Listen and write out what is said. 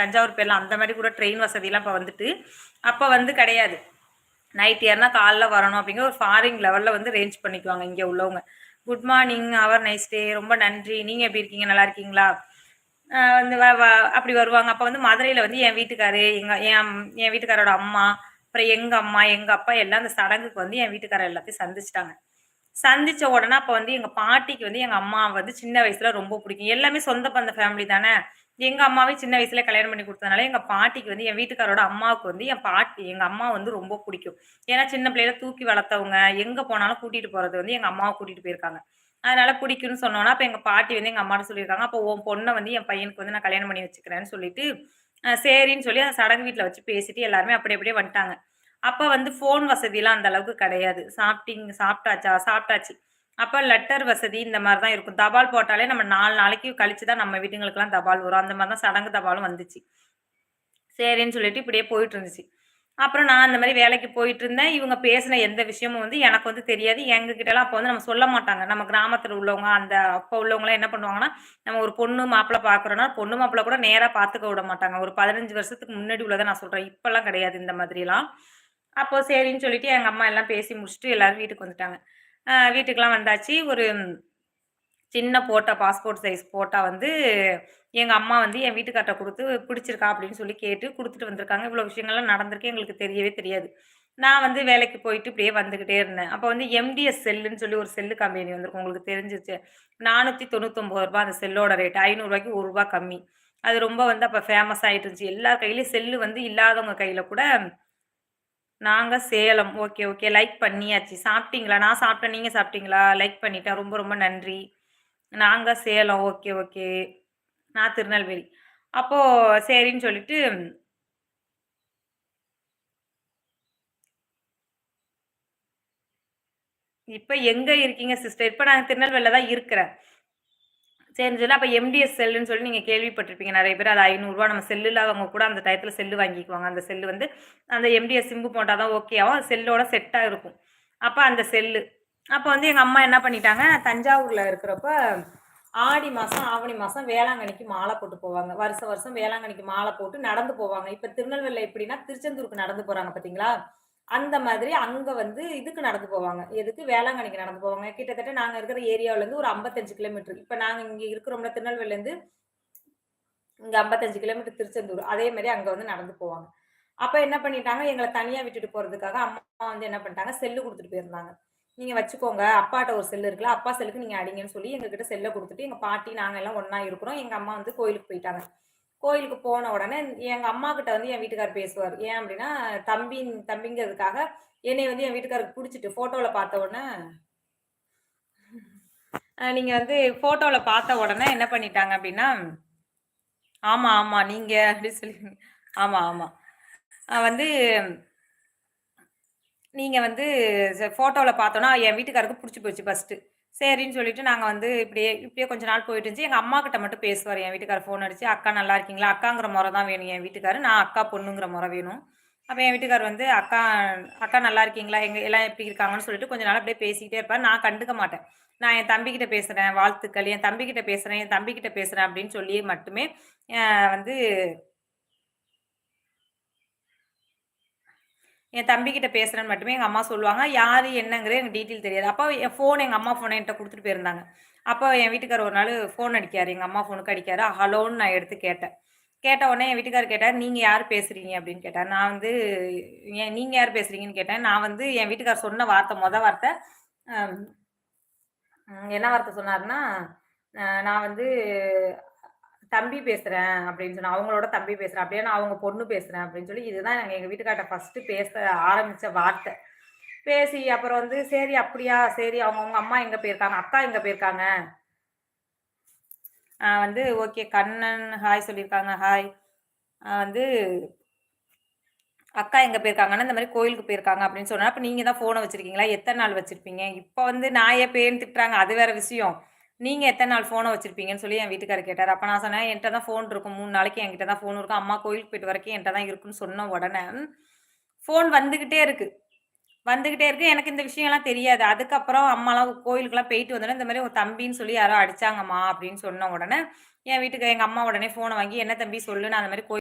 தஞ்சாவூர் போயிடலாம் அந்த மாதிரி கூட ட்ரெயின் வசதியெல்லாம் இப்போ வந்துட்டு அப்போ வந்து கிடையாது. நைட் ஏறினா காலைல வரணும் அப்படிங்கிற ஒரு ஃபாரின் லெவலில் வந்து ரேஞ்ச் பண்ணிக்குவாங்க இங்கே உள்ளவங்க. Good morning have a nice day ரொம்ப நன்றி. நீங்கள் எப்படி இருக்கீங்க? நல்லா இருக்கீங்களா? வந்து அப்படி வருவாங்க. அப்போ வந்து மதுரையில் வந்து என் வீட்டுக்காரு எங்கள் என் என் வீட்டுக்காரோட அம்மா அப்புறம் எங்கள் அம்மா எங்கள் அப்பா எல்லாம் அந்த சடங்குக்கு வந்து என் வீட்டுக்காரர் எல்லாத்தையும் சந்திச்சிட்டாங்க. சந்திச்ச உடனே அப்போ வந்து எங்கள் பாட்டிக்கு வந்து எங்கள் அம்மா வந்து சின்ன வயசுல ரொம்ப பிடிக்கும். எல்லாமே சொந்த பந்த ஃபேமிலி தானே? எங்கள் அம்மாவே சின்ன வயசுல கல்யாணம் பண்ணி கொடுத்ததுனால எங்கள் பாட்டிக்கு வந்து என் வீட்டுக்காரோட அம்மாவுக்கு வந்து என் பாட்டி எங்கள் அம்மா வந்து ரொம்ப பிடிக்கும். ஏன்னா சின்ன பிள்ளையில தூக்கி வளர்த்தவங்க எங்கே போனாலும் கூட்டிகிட்டு போகிறது வந்து எங்கள் அம்மாவை கூட்டிகிட்டு போயிருக்காங்க. அதனால பிடிக்கும்னு சொன்னோன்னா அப்போ எங்கள் பாட்டி வந்து எங்கள் அம்மாட்ட சொல்லியிருக்காங்க அப்போ உன் பொண்ணை வந்து என் பையனுக்கு வந்து நான் கல்யாணம் பண்ணி வச்சுக்கிறேன்னு சொல்லிட்டு சரின்னு சொல்லி அந்த சடங்கு வீட்டில் வச்சு பேசிட்டு எல்லாருமே அப்படி அப்படியே வந்துட்டாங்க. அப்போ வந்து ஃபோன் வசதிலாம் அந்த அளவுக்கு கிடையாது. சாப்பிட்டீங்க சாப்பிட்டாச்சா சாப்பிட்டாச்சு. அப்போ லெட்டர் வசதி இந்த மாதிரி தான் இருக்கும். தபால் போட்டாலே நம்ம நாலு நாளைக்கு கழிச்சு தான் நம்ம வீட்டுங்களுக்கெல்லாம் தபால் வரும். அந்த மாதிரி தான் சடங்கு தபாலும் வந்துச்சு. சரின்னு சொல்லிட்டு இப்படியே போயிட்டு இருந்துச்சு. அப்புறம் நான் அந்த மாதிரி வேலைக்கு போயிட்டு இருந்தேன். இவங்க பேசின எந்த விஷயமும் வந்து எனக்கு வந்து தெரியாது. எங்ககிட்டலாம் அப்போ வந்து நம்ம சொல்ல மாட்டாங்க. நம்ம கிராமத்தில் உள்ளவங்க அந்த அப்போ உள்ளவங்களாம் என்ன பண்ணுவாங்கன்னா நம்ம ஒரு பொண்ணு மாப்பிள்ளை பார்க்குறோன்னா பொண்ணு மாப்பிள்ளை கூட நேராக பார்த்துக்க விட மாட்டாங்க. ஒரு பதினஞ்சு வருஷத்துக்கு முன்னாடி உள்ளதை நான் சொல்கிறேன் இப்போல்லாம் கிடையாது இந்த மாதிரிலாம். அப்போ சரின்னு சொல்லிட்டு எங்கள் அம்மா எல்லாம் பேசி முடிச்சுட்டு எல்லாரும் வீட்டுக்கு வந்துட்டாங்க. வீட்டுக்கெலாம் வந்தாச்சு. ஒரு சின்ன போட்டோ பாஸ்போர்ட் சைஸ் போட்டோ வந்து எங்கள் அம்மா வந்து என் வீட்டுக்கார்ட்ட கொடுத்து பிடிச்சிருக்கா? அப்படின்னு சொல்லி கேட்டு கொடுத்துட்டு வந்திருக்காங்க. இவ்வளோ விஷயங்கள்லாம் நடந்திருக்கு எங்களுக்கு தெரியவே தெரியாது. நான் வந்து வேலைக்கு போயிட்டு இப்படியே வந்துக்கிட்டே இருந்தேன். அப்போ வந்து எம்டிஎஸ் செல்லுன்னு சொல்லி ஒரு செல்லு கம்பெனி வந்திருக்கும். உங்களுக்கு தெரிஞ்சிச்சு நானூற்றி தொண்ணூத்தொம்பது ரூபா அந்த செல்லோட ரேட் ஐநூறுரூவாய்க்கு ஒரு ரூபா கம்மி. அது ரொம்ப வந்து அப்போ ஃபேமஸ் ஆகிட்டு இருந்துச்சு. எல்லா கையிலையும் செல்லு வந்து இல்லாதவங்க கையில் கூட நாங்கள் சேலம். ஓகே ஓகே லைக் பண்ணியாச்சு. சாப்பிட்டீங்களா? நான் சாப்பிட்டேன். நீங்கள் சாப்பிட்டீங்களா? லைக் பண்ணிட்டேன். ரொம்ப ரொம்ப நன்றி. நாங்கள் சேலம். ஓகே ஓகே நான் திருநெல்வேலி. அப்போ சரின்னு சொல்லிட்டு இப்போ எங்கே இருக்கீங்க சிஸ்டர்? இப்போ நான் திருநெல்வேலியில் தான் இருக்கிறேன். சரின்னு சொல்லி எம்டிஎஸ் செல்லுன்னு சொல்லி நீங்கள் கேள்விப்பட்டிருப்பீங்க நிறைய பேர். அது ஐநூறுரூவா நம்ம செல்லு இல்லாதவங்க கூட அந்த டயத்தில் செல்லு வாங்கிக்குவாங்க. அந்த செல்லு வந்து அந்த எம்டிஎஸ் சிம்பு போட்டால் தான் ஓகே ஆகும். செல்லோட செட்டாக இருக்கும். அப்போ அந்த செல்லு. அப்போ வந்து எங்கள் அம்மா என்ன பண்ணிட்டாங்க, தஞ்சாவூரில் இருக்கிறப்ப ஆடி மாதம் ஆவணி மாதம் வேளாங்கண்ணிக்கு மாலை போட்டு போவாங்க. வருஷம் வருஷம் வேளாங்கண்ணிக்கு மாலை போட்டு நடந்து போவாங்க. இப்போ திருநெல்வேலியில் எப்படின்னா, திருச்செந்தூருக்கு நடந்து போகிறாங்க பார்த்தீங்களா? அந்த மாதிரி அங்க வந்து இதுக்கு நடந்து போவாங்க. எதுக்கு வேளாங்கண்ணிக்கு நடந்து போவாங்க. கிட்டத்தட்ட நாங்க இருக்கிற ஏரியாவுலேருந்து ஒரு 55 கிலோமீட்டர். இப்ப நாங்க இங்க இருக்கிறோம்ல திருநெல்வேலிலேருந்து இங்க 55 கிலோமீட்டர் திருச்செந்தூர். அதே மாரி அங்க வந்து நடந்து போவாங்க. அப்ப என்ன பண்ணிட்டாங்க, எங்களை தனியா விட்டுட்டு போறதுக்காக அம்மா வந்து என்ன பண்ணிட்டாங்க, செல்லு கொடுத்துட்டு போயிருந்தாங்க. நீங்க வச்சுக்கோங்க. அப்பாட்ட ஒரு செல்லு இருக்குல்ல, அப்பா செல்லுக்கு நீங்க அடிங்கன்னு சொல்லி எங்ககிட்ட செல்ல கொடுத்துட்டு எங்க பாட்டி நாங்க எல்லாம் ஒன்னா இருக்கிறோம். எங்க அம்மா வந்து கோயிலுக்கு போயிட்டாங்க. கோயிலுக்கு போன உடனே எங்க அம்மா கிட்ட வந்து என் வீட்டுக்கார் பேசுவார் ஏன் அப்படின்னா, தம்பி தம்பிங்கிறதுக்காக என்னை வந்து என் வீட்டுக்காருக்கு பிடிச்சிட்டு போட்டோல பார்த்த உடனே நீங்க வந்து போட்டோல பார்த்த உடனே என்ன பண்ணிட்டாங்க அப்படின்னா, ஆமா, ஆமா. நீங்க அப்படின்னு சொல்லி ஆமா, ஆமா. வந்து நீங்க வந்து ஃபோட்டோவில் பார்த்தோன்னா, என் வீட்டுக்காருக்கு பிடிச்சி போச்சு ஃபஸ்ட்டு சரின்னு சொல்லிட்டு நாங்கள் வந்து இப்படியே இப்படியே கொஞ்ச நாள் போயிட்டு இருந்துச்சு. எங்கள் அம்மா கிட்ட மட்டும் பேசுவார் என் வீட்டுக்காரர் ஃபோன் அடிச்சு, "அக்கா நல்லா இருக்கீங்களா?" அக்காங்கிற முறை தான் வேணும் என் வீட்டுக்காரர் நான் அக்கா பொண்ணுங்கிற முறை வேணும். அப்போ என் வீட்டுக்காரர் வந்து, "அக்கா அக்கா நல்லா இருக்கீங்களா? எங்கள் எல்லாம் எப்படி இருக்காங்கன்னு?" சொல்லிட்டு கொஞ்ச நாள் அப்படியே பேசிக்கிட்டே இருப்பார் நான் கண்டுக்க மாட்டேன். நான் என் தம்பிக்கிட்ட பேசுகிறேன் வாழ்த்துக்கள். என் தம்பிக்கிட்ட பேசுகிறேன் என் தம்பிக்கிட்ட பேசுகிறேன் அப்படின்னு சொல்லி மட்டுமே வந்து என் தம்பிக்கிட்ட பேசுகிறேன்னு மட்டுமே எங்கள் அம்மா சொல்லுவாங்க. யார் என்னங்கிறது எனக்கு டீட்டெயில் தெரியாது. அப்போ என் ஃபோன் எங்கள் அம்மா ஃபோனை என்கிட்ட கொடுத்துட்டு போயிருந்தாங்க. அப்போ என் வீட்டுக்கார் ஒரு நாள் ஃபோன் அடிக்காரு. எங்கள் அம்மா ஃபோனுக்கு அடிக்காரு. ஹலோன்னு நான் எடுத்து கேட்டேன். கேட்ட உடனே என் வீட்டுக்காரர் கேட்டார் நீங்கள் யார் பேசுகிறீங்க அப்படின்னு கேட்டார் நான் வந்து ஏன் நீங்கள் யார் பேசுகிறீங்கன்னு கேட்டேன். நான் வந்து என் வீட்டுக்கார் சொன்ன வார்த்தை மொதல் வார்த்தை என்ன வார்த்தை சொன்னார்னா நான் வந்து தம்பி பேசுறேன் அப்படின்னு சொன்னா. அவங்களோட தம்பி பேசுறேன். அப்படியே நான் அவங்க பொண்ணு பேசுறேன் அப்படின்னு சொல்லி, இதுதான் நாங்கள் எங்கள் வீட்டுக்கார்ட்ட ஃபர்ஸ்ட்டு பேச ஆரம்பிச்ச வார்த்தை. பேசி அப்புறம் வந்து சரி அப்படியா? சரி அவங்க அவங்க அம்மா எங்க போயிருக்காங்க? அக்கா எங்க போயிருக்காங்க? வந்து ஓகே கண்ணன் ஹாய் சொல்லியிருக்காங்க. ஹாய். வந்து அக்கா எங்கே போயிருக்காங்கன்னா, இந்த மாதிரி கோயிலுக்கு போயிருக்காங்க அப்படின்னு சொன்னால் அப்போ நீங்கள் தான் ஃபோனை வச்சுருக்கீங்களா எத்தனை நாள் வச்சுருப்பீங்க இப்போ வந்து நான் என் திட்டுறாங்க. அது வேற விஷயம். நீங்க எத்தனை நாள் ஃபோனை வச்சிருப்பீங்கன்னு சொல்லி என் வீட்டுக்காரர் கேட்டார் அப்ப நான் சொன்னேன், என்கிட்ட தான் ஃபோன் இருக்கும். மூணு நாளைக்கு என்கிட்ட தான் ஃபோன் இருக்கும். அம்மா கோயிலுக்கு போயிட்டு வரைக்கும் என்ட்ட தான் இருக்குன்னு சொன்ன உடனே, ஃபோன் வந்துகிட்டே இருக்கு. வந்துகிட்டே இருக்கு. எனக்கு இந்த விஷயம்லாம் தெரியாது. அதுக்கப்புறம் அம்மாலாம் கோயிலுக்குலாம் போயிட்டு வந்தோடனே இந்த மாதிரி உன் தம்பின்னு சொல்லி யாரோ அடிச்சாங்கம்மா அப்படின்னு சொன்ன உடனே, என் வீட்டுக்கு எங்க அம்மா உடனே ஃபோனை வாங்கி, "என்ன தம்பி சொல்லு நான் அந்த மாதிரி கோயில்